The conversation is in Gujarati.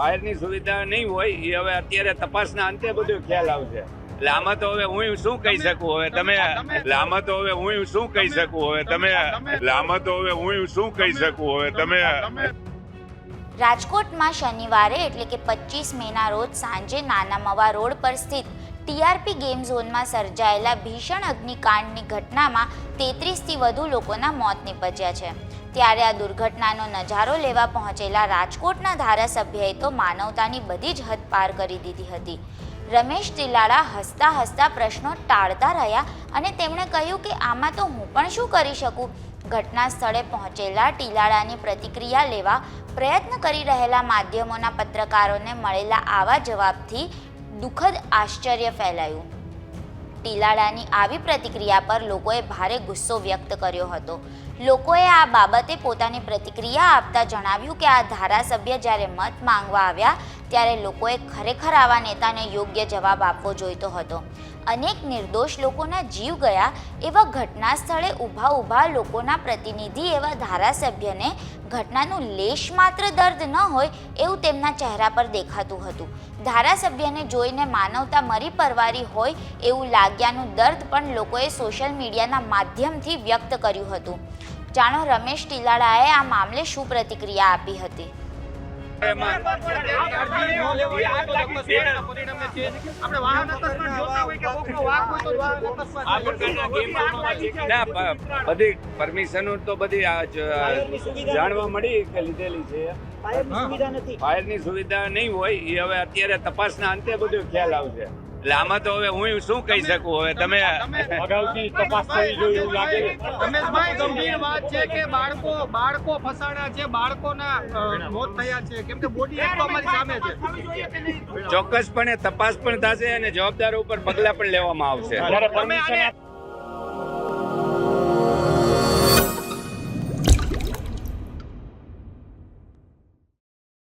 ફાયરની સુવિધા નહીં હોય એ હવે અત્યારે તપાસના અંતે બધું ખ્યાલ આવશે. એટલે આમાં તો હવે હું શું કહી શકું? હવે તમે એટલે આમાં તો હવે હું શું કહી શકું? હવે તમે એટલે આમાં તો હવે હું શું કહી શકું? હવે તમે રાજકોટમાં શનિવારે એટલે કે પચીસ મેના રોજ સાંજે નાના મવા રોડ પર સ્થિત ટીઆરપી ગેમ ઝોનમાં સર્જાયેલા ભીષણ અગ્નિકાંડની ઘટનામાં તેત્રીસથી વધુ લોકોના મોત નીપજ્યા છે. ત્યારે આ દુર્ઘટનાનો નજારો લેવા પહોંચેલા રાજકોટના ધારાસભ્યએ તો માનવતાની બધી જ હદ પાર કરી દીધી હતી. રમેશ તિલાડા હસતા હસતા પ્રશ્નો ટાળતા રહ્યા અને તેમણે કહ્યું કે આમાં તો હું પણ શું કરી શકું? ઘટના સ્થળે પહોંચેલા ટીલાડાની પ્રતિક્રિયા લેવા પ્રયત્ન કરી રહેલા માધ્યમોના પત્રકારોને મળેલા આવા જવાબથી દુઃખદ આશ્ચર્ય ફેલાયું. ટીલાડાની આવી પ્રતિક્રિયા પર લોકોએ ભારે ગુસ્સો વ્યક્ત કર્યો હતો. લોકોએ આ બાબતે પોતાની પ્રતિક્રિયા આપતા જણાવ્યું કે આ ધારાસભ્ય જ્યારે મત માંગવા આવ્યા ત્યારે લોકોએ ખરેખર આવા નેતાને યોગ્ય જવાબ આપવો જોઈતો હતો. અનેક નિર્દોષ લોકોના જીવ ગયા એવા ઘટના સ્થળે ઊભા ઊભા લોકોના પ્રતિનિધિ એવા ધારાસભ્યને ઘટનાનું લેશ માત્ર દર્દ ન હોય એવું તેમના ચહેરા પર દેખાતું હતું. ધારાસભ્યને જોઈને માનવતા મરી પરવારી હોય એવું લાગ્યાનું દર્દ પણ લોકોએ સોશિયલ મીડિયાના માધ્યમથી વ્યક્ત કર્યું હતું. જાણો, રમેશ ટીલાળાએ આ મામલે શું પ્રતિક્રિયા આપી હતી? બધી પરમિશનો તો બધી આ જ- જાણવા મળી કે લીધેલી છે. ફાયરની સુવિધા નહીં હોય એ હવે અત્યારે તપાસના અંતે બધું ખ્યાલ આવશે. એટલે આમાં તો હવે હું શું કહી શકું? હવે તમે અગાઉથી તપાસ થવી જોઈએ એવું લાગે રમેશભાઈ ગંભીર વાત છે કે બાળકો બાળકો ફસાણા છે બાળકોના મોત થયા છે. કેમ કે બોડી એક અમારી સામે છે. ચોક્કસપણે તપાસ પણ થશે અને જવાબદારો ઉપર પગલાં પણ લેવામાં આવશે. તમે આને